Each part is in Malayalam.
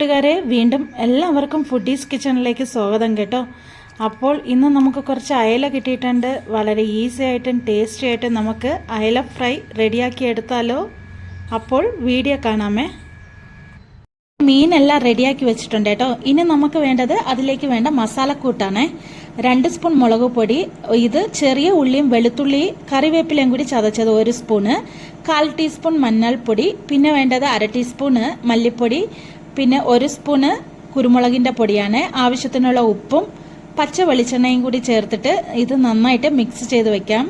കൂട്ടുകാരെ വീണ്ടും എല്ലാവർക്കും ഫുഡീസ് കിച്ചണിലേക്ക് സ്വാഗതം കേട്ടോ. അപ്പോൾ ഇന്ന് നമുക്ക് കുറച്ച് അയല കിട്ടിയിട്ടുണ്ട്. വളരെ ഈസി ആയിട്ടും ടേസ്റ്റി ആയിട്ടും നമുക്ക് അയല ഫ്രൈ റെഡിയാക്കി എടുത്താലോ? അപ്പോൾ വീഡിയോ കാണാമേ. മീനെല്ലാം റെഡിയാക്കി വെച്ചിട്ടുണ്ട് കേട്ടോ. ഇനി നമുക്ക് വേണ്ടത് അതിലേക്ക് വേണ്ട മസാലക്കൂട്ടാണ് രണ്ട് സ്പൂൺ മുളക് പൊടി ഇത് ചെറിയ ഉള്ളിയും വെളുത്തുള്ളി കറിവേപ്പിലയും കൂടി ചതച്ചത് ഒരു സ്പൂണ് കാൽ ടീസ്പൂൺ മഞ്ഞൾപ്പൊടി പിന്നെ വേണ്ടത് അര ടീസ്പൂണ് മല്ലിപ്പൊടി പിന്നെ ഒരു സ്പൂണ് കുരുമുളകിന്റെ പൊടിയാണ്. ആവശ്യത്തിനുള്ള ഉപ്പും പച്ച വെളിച്ചെണ്ണയും കൂടി ചേർത്തിട്ട് ഇത് നന്നായിട്ട് മിക്സ് ചെയ്ത് വെക്കാം.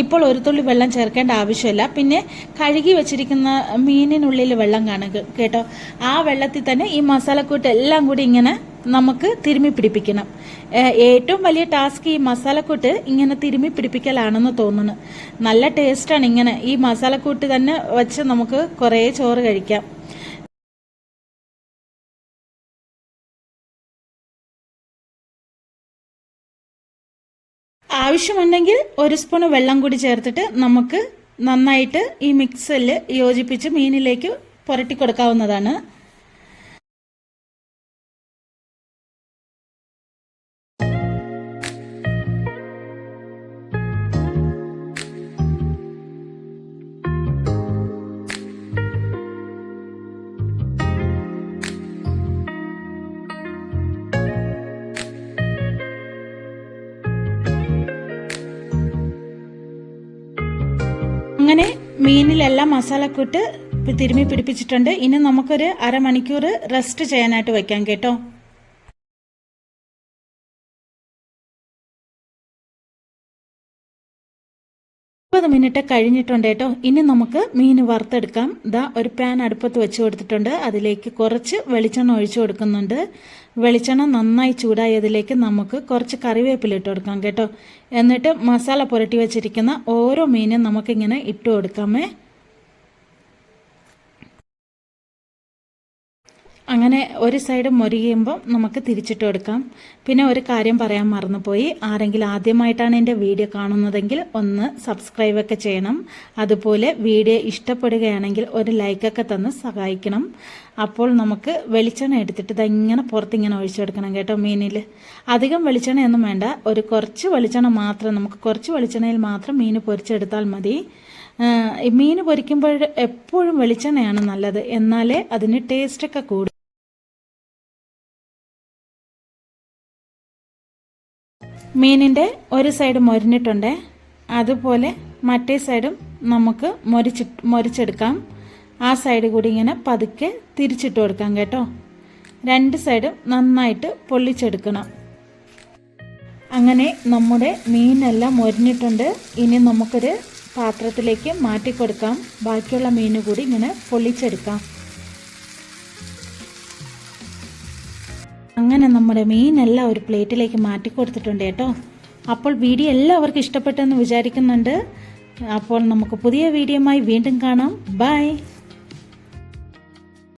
ഇപ്പോൾ ഒരു തുള്ളി വെള്ളം ചേർക്കേണ്ട ആവശ്യമില്ല. പിന്നെ കഴുകി വെച്ചിരിക്കുന്ന മീനിനുള്ളിൽ വെള്ളം കാണുക കേട്ടോ. ആ വെള്ളത്തിൽ തന്നെ ഈ മസാലക്കൂട്ട് എല്ലാം കൂടി ഇങ്ങനെ നമുക്ക് തിരുമ്മി പിടിപ്പിക്കണം. ഏറ്റവും വലിയ ടാസ്ക് ഈ മസാലക്കൂട്ട് ഇങ്ങനെ തിരുമ്മി പിടിപ്പിക്കലാണെന്ന് തോന്നുന്നു. നല്ല ടേസ്റ്റാണ് ഇങ്ങനെ ഈ മസാലക്കൂട്ട് തന്നെ വെച്ച് നമുക്ക് കുറേ ചോറ് കഴിക്കാം. ആവശ്യമുണ്ടെങ്കിൽ ഒരു സ്പൂൺ വെള്ളം കൂടി ചേർത്തിട്ട് നമുക്ക് നന്നായിട്ട് ഈ മിക്സിൽ യോജിപ്പിച്ച് മീനിലേക്ക് പുരട്ടി കൊടുക്കാവുന്നതാണ്. അങ്ങനെ മീനിലെല്ലാം മസാലക്കൂട്ട് തിരുമ്മി പിടിപ്പിച്ചിട്ടുണ്ട്. ഇനി നമുക്കൊരു അരമണിക്കൂർ റെസ്റ്റ് ചെയ്യാനായിട്ട് വെക്കാം കേട്ടോ. മുപ്പത് മിനിറ്റ് കഴിഞ്ഞിട്ടുണ്ട് കേട്ടോ. ഇനി നമുക്ക് മീൻ വറുത്തെടുക്കാം. ഇതാ ഒരു പാൻ അടുപ്പത്ത് വെച്ച് കൊടുത്തിട്ടുണ്ട്. അതിലേക്ക് കുറച്ച് വെളിച്ചെണ്ണ ഒഴിച്ചു കൊടുക്കുന്നുണ്ട്. വെളിച്ചെണ്ണ നന്നായി ചൂടായതിലേക്ക് നമുക്ക് കുറച്ച് കറിവേപ്പില ഇട്ട് കൊടുക്കാം കേട്ടോ. എന്നിട്ട് മസാല പുരട്ടി വെച്ചിരിക്കുന്ന ഓരോ മീനും നമുക്കിങ്ങനെ ഇട്ട് കൊടുക്കാമേ. അങ്ങനെ ഒരു സൈഡ് മുരുകിയുമ്പോൾ നമുക്ക് തിരിച്ചിട്ട് കൊടുക്കാം. പിന്നെ ഒരു കാര്യം പറയാൻ മറന്നുപോയി. ആരെങ്കിലും ആദ്യമായിട്ടാണ് എന്റെ വീഡിയോ കാണുന്നതെങ്കിൽ ഒന്ന് സബ്സ്ക്രൈബ് ഒക്കെ ചെയ്യണം. അതുപോലെ വീഡിയോ ഇഷ്ടപ്പെടുകയാണെങ്കിൽ ഒരു ലൈക്കൊക്കെ തന്ന് സഹായിക്കണം. അപ്പോൾ നമുക്ക് വെളിച്ചെണ്ണ എടുത്തിട്ട് ഇതെങ്ങനെ പുറത്തിങ്ങനെ ഒഴിച്ചു കൊടുക്കണം കേട്ടോ മീനിൽ. അധികം വെളിച്ചെണ്ണയൊന്നും വേണ്ട. ഒരു കുറച്ച് വെളിച്ചെണ്ണ മാത്രം നമുക്ക് കുറച്ച് വെളിച്ചെണ്ണയിൽ മാത്രം മീൻ പൊരിച്ചെടുത്താൽ മതി. മീൻ പൊരിക്കുമ്പോൾ എപ്പോഴും വെളിച്ചെണ്ണയാണ് നല്ലത്. എന്നാലേ അതിന് ടേസ്റ്റൊക്കെ കൂടും മീനിന്റെ ഒരു സൈഡ് മൊരിഞ്ഞിട്ടുണ്ട്. അതുപോലെ മറ്റേ സൈഡും നമുക്ക് മൊരിച്ചി മൊരിച്ചെടുക്കാം. ആ സൈഡ് കൂടി ഇങ്ങനെ പതുക്കെ തിരിച്ചിട്ട് കൊടുക്കാം കേട്ടോ. രണ്ട് സൈഡും നന്നായിട്ട് പൊള്ളിച്ചെടുക്കണം. അങ്ങനെ നമ്മുടെ മീനെല്ലാം മൊരിഞ്ഞിട്ടുണ്ട്. ഇനി നമുക്കൊരു പാത്രത്തിലേക്ക് മാറ്റി കൊടുക്കാം ബാക്കിയുള്ള മീൻ കൂടി ഇങ്ങനെ പൊള്ളിച്ചെടുക്കാം. അങ്ങനെ നമ്മുടെ എല്ലാം ഒരു പ്ലേറ്റിലേക്ക് മാറ്റി കൊടുത്തിട്ടുണ്ട് കേട്ടോ. അപ്പോൾ വീഡിയോ എല്ലാവർക്കും ഇഷ്ടപ്പെട്ടെന്ന് വിചാരിക്കുന്നുണ്ട്. അപ്പോൾ നമുക്ക് പുതിയ വീഡിയോയുമായി വീണ്ടും കാണാം. ബൈ